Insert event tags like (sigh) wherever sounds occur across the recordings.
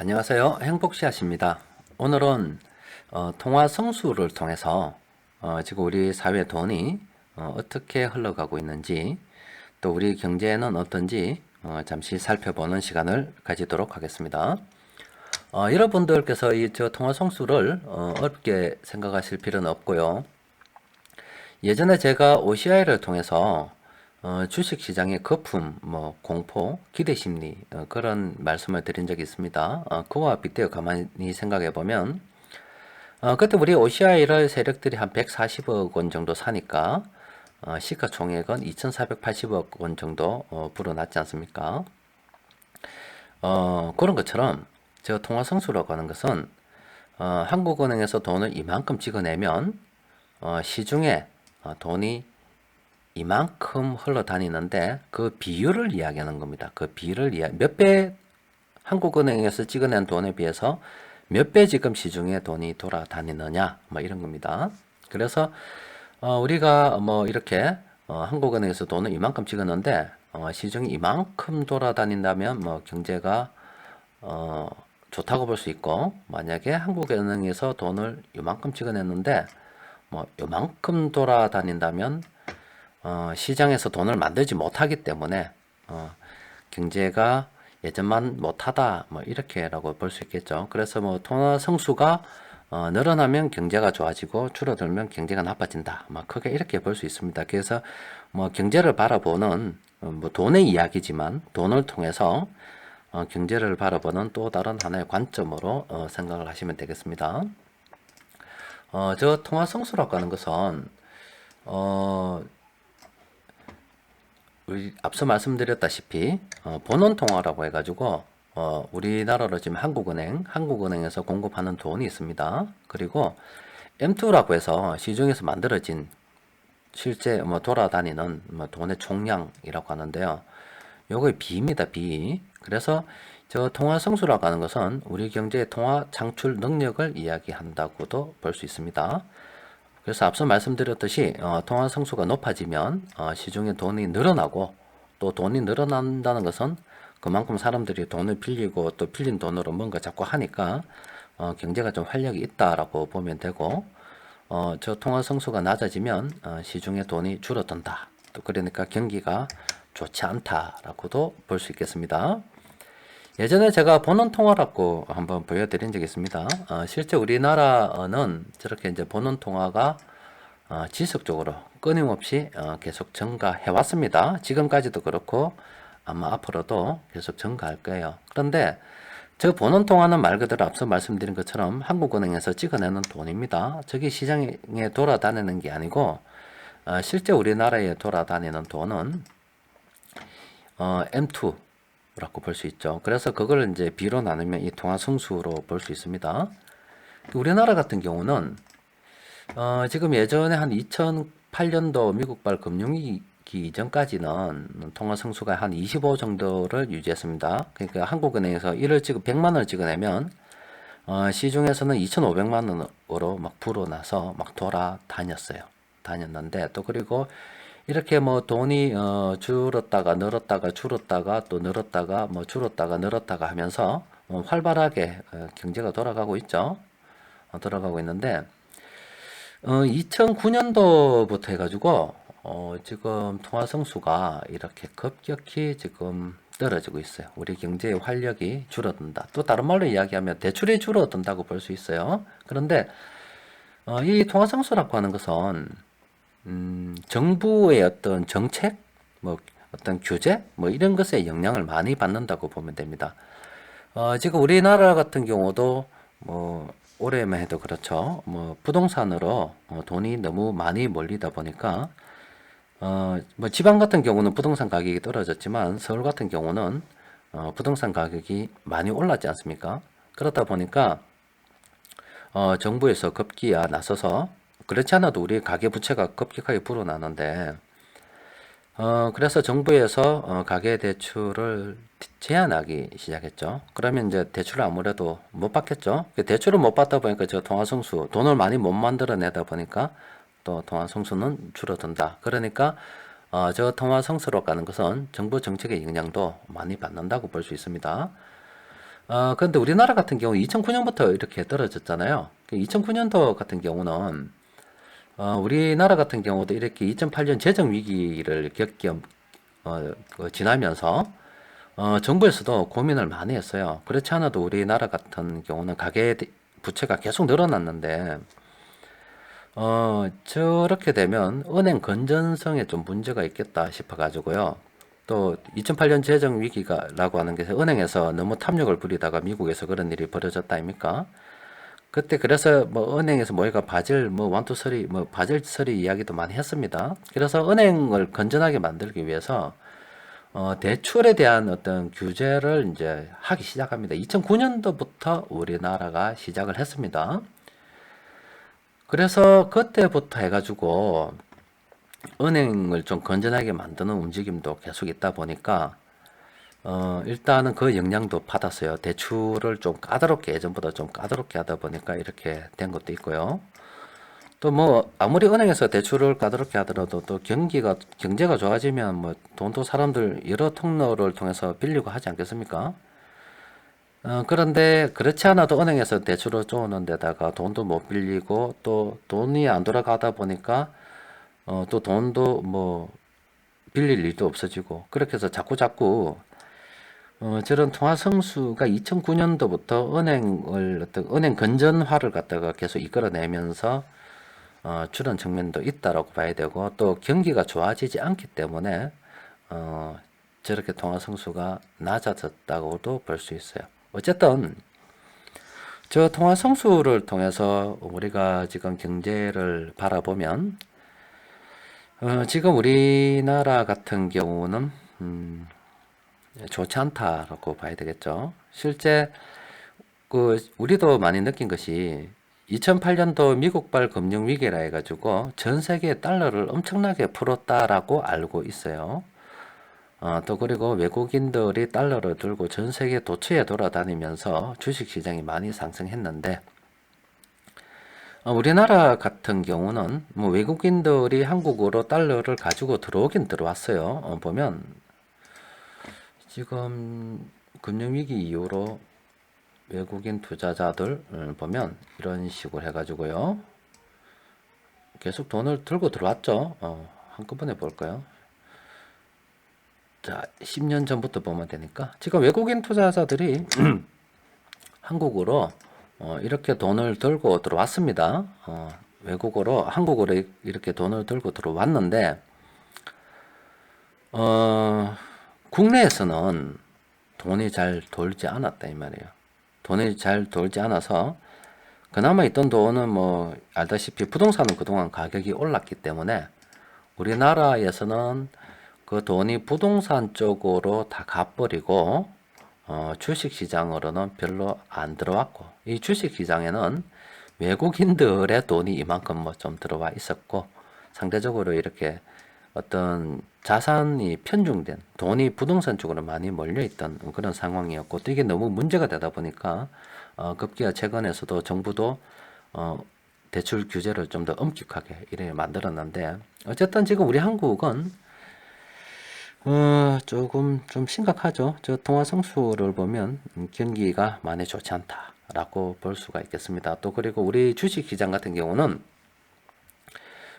안녕하세요. 행복씨앗입니다. 오늘은 어, 통화 성수를 통해서 어, 지금 우리 사회 돈이 어, 떻게 흘러가고 있는지 또 우리 경제는 어떤지 어, 잠시 살펴보는 시간을 가지도록 하겠습니다. 어, 여러분들께서 이 저 통화 성수를 어, 어렵게 생각하실 필요는 없고요. 예전에 제가 OCI를 통해서 어, 주식 시장의 거품, 뭐 공포, 기대 심리 어, 그런 말씀을 드린 적이 있습니다. 어, 그와 빗대어 가만히 생각해 보면 어, 그때 우리 OCI를 세력들이 한 140억 원 정도 사니까 어, 시가총액은 2,480억 원 정도 어, 불어났지 않습니까? 어, 그런 것처럼 저 통화 성수라고 하는 것은 어, 한국은행에서 돈을 이만큼 찍어내면 어, 시중에 어, 돈이 이만큼 흘러다니는데 그 비율을 이야기하는 겁니다. 그 비율을 이야 몇 배 한국은행에서 찍어낸 돈에 비해서 몇 배 지금 시중에 돈이 돌아다니느냐 뭐 이런 겁니다. 그래서 어, 우리가 뭐 이렇게 어, 한국은행에서 돈을 이만큼 찍었는데 어, 시중이 이만큼 돌아다닌다면 뭐 경제가 어, 좋다고 볼 수 있고 만약에 한국은행에서 돈을 이만큼 찍어냈는데 뭐 요만큼 돌아다닌다면 어, 시장에서 돈을 만들지 못하기 때문에 어, 경제가 예전만 못하다 뭐 이렇게라고 볼 수 있겠죠. 그래서 뭐 통화 성수가 어, 늘어나면 경제가 좋아지고 줄어들면 경제가 나빠진다. 막 크게 이렇게 볼 수 있습니다. 그래서 뭐 경제를 바라보는 어, 뭐 돈의 이야기지만 돈을 통해서 어, 경제를 바라보는 또 다른 하나의 관점으로 어, 생각을 하시면 되겠습니다. 어, 저 통화 성수라고 하는 것은 어, 우리 앞서 말씀드렸다시피 어, 본원 통화라고 해가지고 어, 우리나라로 지금 한국은행, 한국은행에서 공급하는 돈이 있습니다. 그리고 M2라고 해서 시중에서 만들어진 실제 뭐 돌아다니는 뭐 돈의 총량이라고 하는데요. 요거의 비입니다, 비. 그래서 저 통화 성수라고 하는 것은 우리 경제의 통화 창출 능력을 이야기한다고도 볼 수 있습니다. 그래서 앞서 말씀드렸듯이 어, 통화 성수가 높아지면 어, 시중에 돈이 늘어나고 또 돈이 늘어난다는 것은 그만큼 사람들이 돈을 빌리고 또 빌린 돈으로 뭔가 자꾸 하니까 어, 경제가 좀 활력이 있다라고 보면 되고 어, 저 통화 성수가 낮아지면 어, 시중에 돈이 줄어든다. 또 그러니까 경기가 좋지 않다라고도 볼 수 있겠습니다. 예전에 제가 본원 통화라고 한번 보여드린 적이 있습니다. 어, 실제 우리나라는 저렇게 이제 본원 통화가 어, 지속적으로 끊임없이 어, 계속 증가해 왔습니다. 지금까지도 그렇고 아마 앞으로도 계속 증가할 거예요. 그런데 저 본원 통화는 말 그대로 앞서 말씀드린 것처럼 한국은행에서 찍어내는 돈입니다. 저게 시장에 돌아다니는 게 아니고 어, 실제 우리나라에 돌아다니는 돈은 어, M2 라고 볼 수 있죠. 그래서 그걸 이제 B로 나누면 이 통화 승수로 볼 수 있습니다. 우리나라 같은 경우는 어, 지금 예전에 한 2008년도 미국발 금융위기 이전까지는 통화 승수가 한 25 정도를 유지했습니다. 그러니까 한국은행에서 1을 찍어 100만 원을 찍어내면 어, 시중에서는 2,500만 원으로 막 불어나서 막 돌아다녔어요. 다녔는데 또 그리고 이렇게 뭐 돈이 어 줄었다가 늘었다가 줄었다가 또 늘었다가 뭐 줄었다가 늘었다가 하면서 어 활발하게 어 경제가 돌아가고 있죠. 어 돌아가고 있는데 어 2009년도부터 해가지고 어 지금 통화 성수가 이렇게 급격히 지금 떨어지고 있어요. 우리 경제의 활력이 줄어든다. 또 다른 말로 이야기하면 대출이 줄어든다고 볼 수 있어요. 그런데 어, 이 통화 성수라고 하는 것은 음, 정부의 어떤 정책, 뭐 어떤 규제, 뭐 이런 것에 영향을 많이 받는다고 보면 됩니다. 어, 지금 우리나라 같은 경우도 뭐 올해만 해도 그렇죠. 뭐 부동산으로 어, 돈이 너무 많이 몰리다 보니까 어, 뭐 지방 같은 경우는 부동산 가격이 떨어졌지만 서울 같은 경우는 어, 부동산 가격이 많이 올랐지 않습니까? 그렇다 보니까 어, 정부에서 급기야 나서서 그렇지 않아도 우리 가계부채가 급격하게 불어나는데, 어, 그래서 정부에서 어, 가계대출을 제한하기 시작했죠. 그러면 이제 대출을 아무래도 못 받겠죠. 그 대출을 못 받다 보니까 저 통화성수, 돈을 많이 못 만들어내다 보니까 또 통화성수는 줄어든다. 그러니까 어, 저 통화성수로 가는 것은 정부 정책의 영향도 많이 받는다고 볼 수 있습니다. 어, 근데 우리나라 같은 경우 2009년부터 이렇게 떨어졌잖아요. 2009년도 같은 경우는 어, 우리나라 같은 경우도 이렇게 2008년 재정 위기를 겪기 어, 그 지나면서 어, 정부에서도 고민을 많이 했어요. 그렇지 않아도 우리나라 같은 경우는 가계 대- 부채가 계속 늘어났는데 어, 저렇게 되면 은행 건전성에 좀 문제가 있겠다 싶어 가지고요. 또 2008년 재정 위기가라고 하는 게 은행에서 너무 탐욕을 부리다가 미국에서 그런 일이 벌어졌다 아닙니까? 그때 그래서 뭐 은행에서 뭐가 바질 뭐 쓰리 뭐 바질 쓰리 이야기도 많이 했습니다. 그래서 은행을 건전하게 만들기 위해서 어, 대출에 대한 어떤 규제를 이제 하기 시작합니다. 2009년도부터 우리나라가 시작을 했습니다. 그래서 그때부터 해가지고 은행을 좀 건전하게 만드는 움직임도 계속 있다 보니까 어, 일단은 그 영향도 받았어요. 대출을 좀 까다롭게 예전보다 좀 까다롭게 하다 보니까 이렇게 된 것도 있고요. 또 뭐 아무리 은행에서 대출을 까다롭게 하더라도 또 경기가 경제가 좋아지면 뭐 돈도 사람들 여러 통로를 통해서 빌리고 하지 않겠습니까? 어, 그런데 그렇지 않아도 은행에서 대출을 쪼는 데다가 돈도 못 빌리고 또 돈이 안 돌아가다 보니까 어, 또 돈도 뭐 빌릴 일도 없어지고 그렇게 해서 자꾸 자꾸 어, 저런 통화 성수가 2009년도부터 은행을 어떤 은행 건전화를 갖다가 계속 이끌어내면서 어, 줄은 측면도 있다라고 봐야 되고 또 경기가 좋아지지 않기 때문에 어, 저렇게 통화 성수가 낮아졌다고도 볼 수 있어요. 어쨌든 저 통화 성수를 통해서 우리가 지금 경제를 바라보면 어, 지금 우리나라 같은 경우는 음, 좋지 않다라고 봐야 되겠죠. 실제 그 우리도 많이 느낀 것이 2008년도 미국발 금융 위기라 해가지고 전 세계 달러를 엄청나게 풀었다라고 알고 있어요. 어, 또 그리고 외국인들이 달러를 들고 전 세계 도처에 돌아다니면서 주식 시장이 많이 상승했는데 어, 우리나라 같은 경우는 뭐 외국인들이 한국으로 달러를 가지고 들어오긴 들어왔어요. 어, 보면 지금 금융위기 이후로 외국인 투자자들 보면 이런 식으로 해가지고요. 계속 돈을 들고 들어왔죠. 어, 한꺼번에 볼까요? 자, 10년 전부터 보면 되니까 지금 외국인 투자자들이 (clears throat) 한국으로 어, 이렇게 돈을 들고 들어왔습니다. 어, 외국으로 한국으로 이- 이렇게 돈을 들고 들어왔는데 어, 국내에서는 돈이 잘 돌지 않았다 이 말이에요. 돈이 잘 돌지 않아서 그나마 있던 돈은 뭐 알다시피 부동산은 그동안 가격이 올랐기 때문에 우리나라에서는 그 돈이 부동산 쪽으로 다 가버리고 어, 주식 시장으로는 별로 안 들어왔고 이 주식 시장에는 외국인들의 돈이 이만큼 뭐 좀 들어와 있었고 상대적으로 이렇게 어떤 자산이 편중된 돈이 부동산 쪽으로 많이 몰려 있던 그런 상황이었고 또 이게 너무 문제가 되다 보니까 어, 급기야 최근에서도 정부도 어, 대출 규제를 좀 더 엄격하게 이래 만들었는데 어쨌든 지금 우리 한국은 어, 조금 좀 심각하죠. 저 통화 성수를 보면 음, 경기가 많이 좋지 않다라고 볼 수가 있겠습니다. 또 그리고 우리 주식 시장 같은 경우는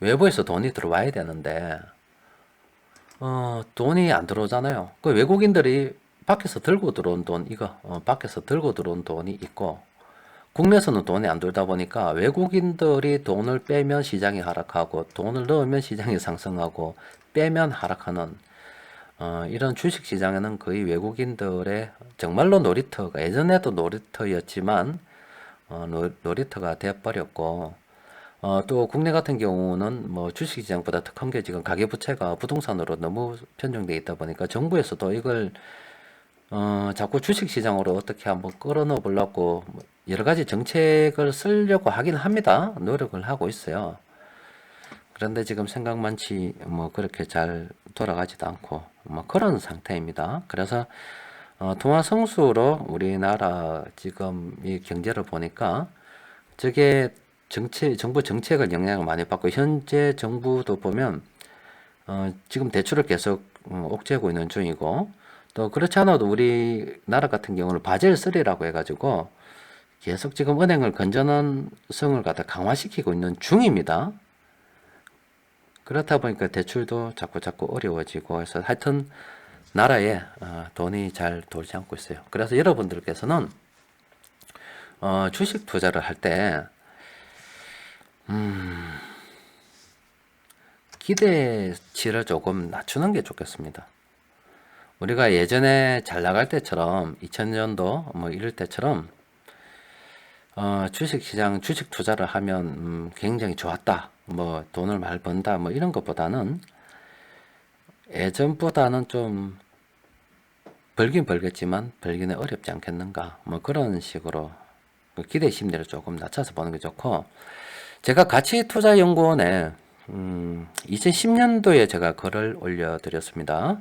외부에서 돈이 들어와야 되는데 어, 돈이 안 들어오잖아요. 그 외국인들이 밖에서 들고 들어온 돈 이거 어, 밖에서 들고 들어온 돈이 있고 국내에서는 돈이 안 돌다 보니까 외국인들이 돈을 빼면 시장이 하락하고 돈을 넣으면 시장이 상승하고 빼면 하락하는 어, 이런 주식 시장에는 거의 외국인들의 정말로 놀이터가 예전에도 놀이터였지만 어, 노, 놀이터가 돼버렸고 어, 또 국내 같은 경우는 뭐 주식 시장보다 더 큰 게 지금 가계부채가 부동산으로 너무 편중돼 있다 보니까 정부에서도 이걸 어, 자꾸 주식 시장으로 어떻게 한번 끌어넣어 보려고 뭐 여러 가지 정책을 쓰려고 하긴 합니다. 노력을 하고 있어요. 그런데 지금 생각만치 뭐 그렇게 잘 돌아가지도 않고 뭐 그런 상태입니다. 그래서 어, 통화 성수로 우리나라 지금 이 경제를 보니까 저게 정책 정부 정책을 영향을 많이 받고 현재 정부도 보면 어, 지금 대출을 계속 어, 옥죄고 있는 중이고 또 그렇지 않아도 우리나라 같은 경우는 바젤 3라고 해가지고 계속 지금 은행을 건전성을 갖다 강화시키고 있는 중입니다. 그렇다 보니까 대출도 자꾸 자꾸 어려워지고 해서 하여튼 나라에 어, 돈이 잘 돌지 않고 있어요. 그래서 여러분들께서는 어, 주식 투자를 할 때 음, 기대치를 조금 낮추는 게 좋겠습니다. 우리가 예전에 잘 나갈 때처럼 2000년도 뭐 이럴 때처럼 어, 주식 시장 주식 투자를 하면 음, 굉장히 좋았다. 뭐 돈을 많이 번다. 뭐 이런 것보다는 예전보다는 좀 벌긴 벌겠지만 벌기는 어렵지 않겠는가. 뭐 그런 식으로 그 기대 심리를 조금 낮춰서 보는 게 좋고 제가 가치투자연구원에 음, 2010년도에 제가 글을 올려드렸습니다.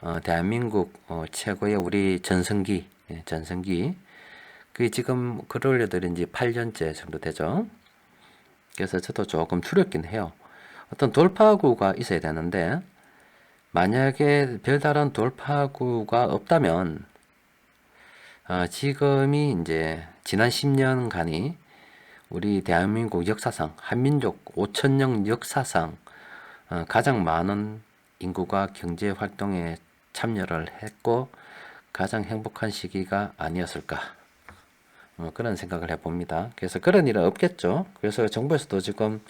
어, 대한민국 어, 최고의 우리 전성기, 예, 전성기. 그게 지금 글을 올려드린 지 8년째 정도 되죠. 그래서 저도 조금 두렵긴 해요. 어떤 돌파구가 있어야 되는데, 만약에 별다른 돌파구가 없다면, 어, 지금이 이제 지난 10년간이 우리 대한민국 역사상, 한민족 5천년 역사상 어, 가장 많은 인구가 경제 활동에 참여를 했고 가장 행복한 시기가 아니었을까 어, 그런 생각을 해봅니다. 그래서 그런 일은 없겠죠. 그래서 정부에서도 지금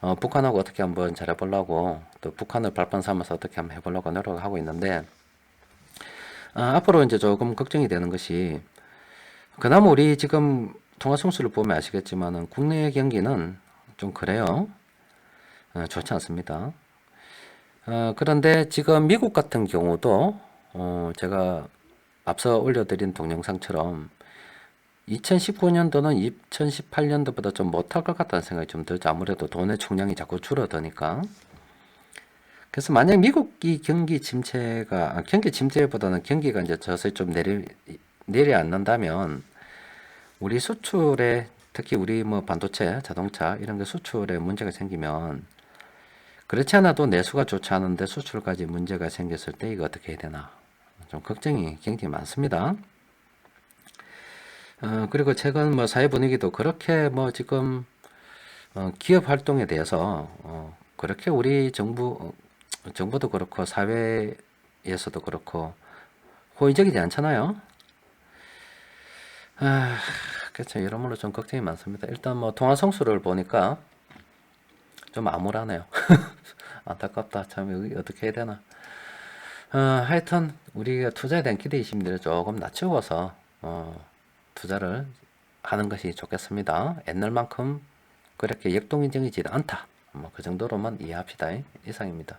어, 북한하고 어떻게 한번 잘해보려고 또 북한을 발판 삼아서 어떻게 한번 해보려고 노력을 하고 있는데 어, 앞으로 이제 조금 걱정이 되는 것이 그나마 우리 지금 통화 성수를 보면 아시겠지만은 국내 경기는 좀 그래요. 어, 좋지 않습니다. 어, 그런데 지금 미국 같은 경우도 어, 제가 앞서 올려드린 동영상처럼 2019년도는 2018년도보다 좀 못할 것 같다는 생각이 좀 들죠. 아무래도 돈의 총량이 자꾸 줄어드니까. 그래서 만약 미국이 경기 침체가 아, 경기 침체보다는 경기가 이제 저서히 좀 내리 내려앉는다면 우리 수출에 특히 우리 뭐 반도체, 자동차 이런 게 수출에 문제가 생기면 그렇지 않아도 내수가 좋지 않은데 수출까지 문제가 생겼을 때 이거 어떻게 해야 되나 좀 걱정이 굉장히 많습니다. 어, 그리고 최근 뭐 사회 분위기도 그렇게 뭐 지금 어, 기업 활동에 대해서 어, 그렇게 우리 정부 어, 정부도 그렇고 사회에서도 그렇고 호의적이지 않잖아요. 아, 그렇죠. 여러모로 좀 걱정이 많습니다. 일단 뭐 통화 성수를 보니까 좀 암울하네요. (laughs) 안타깝다. 참 여기 어떻게 해야 되나. 어, 하여튼 우리가 투자에 대한 기대 심리를 조금 낮추어서 어, 투자를 하는 것이 좋겠습니다. 옛날만큼 그렇게 역동적이지 않다. 뭐 그 정도로만 이해합시다. 이상입니다.